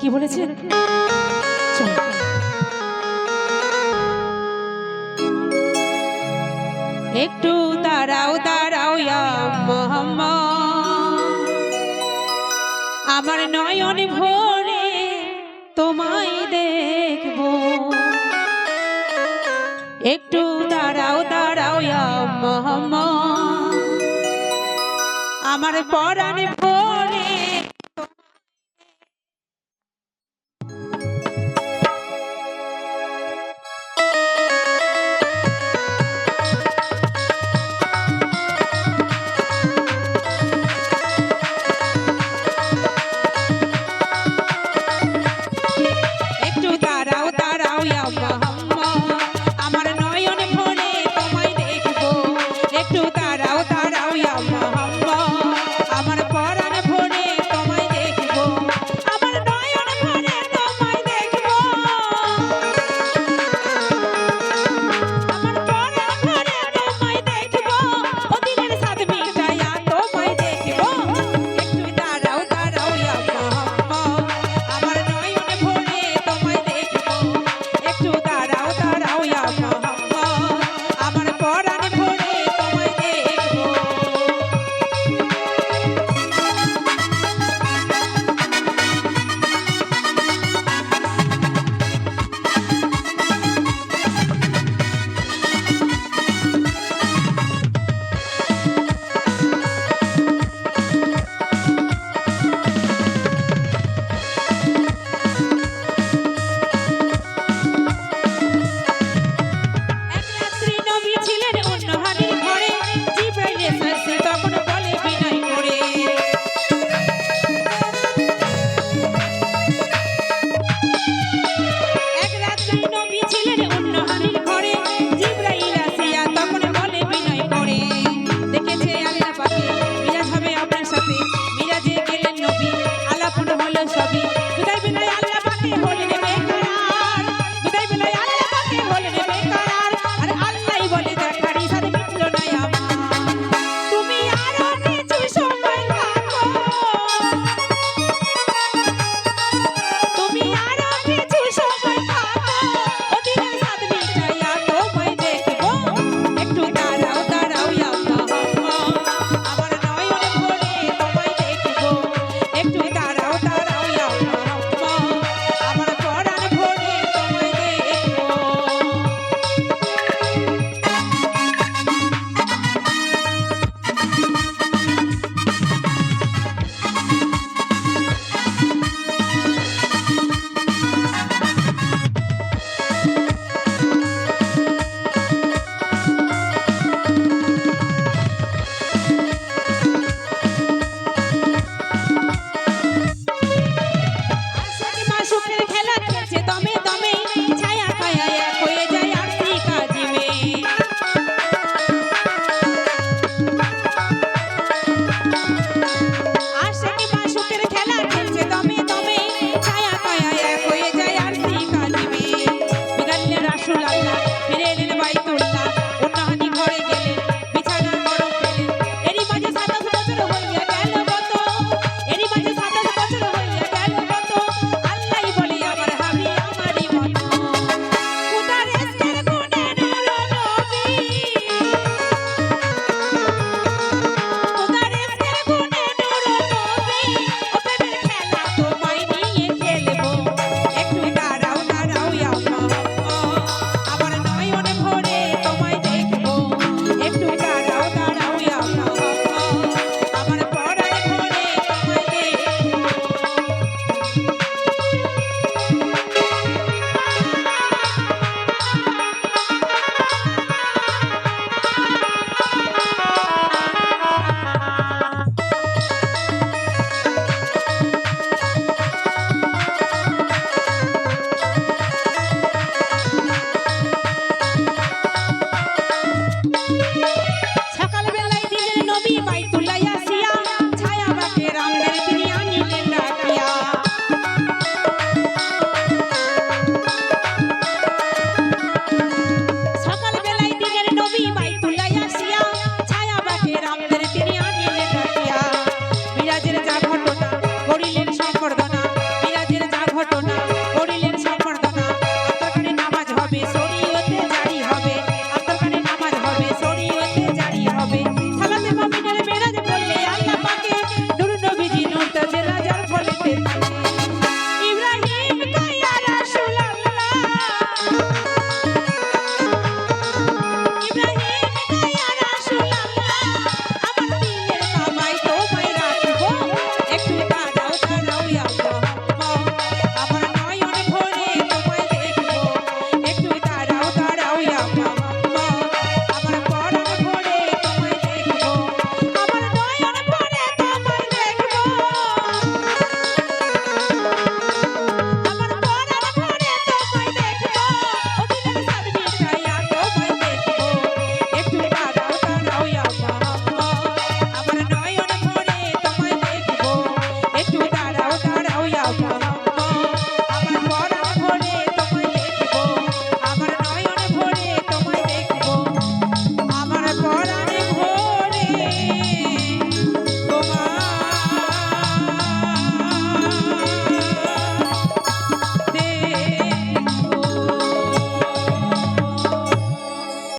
কি বলেছে? একটু ইয়া মোহাম্মদ। আমার নয়ন ভরে তোমায় দেখব। একটু দাঁড়াও, ইয়া মোহাম্মদ। আমার পরাণ রাসুল আল্লাহ ফিরে দিন ভাই What Por el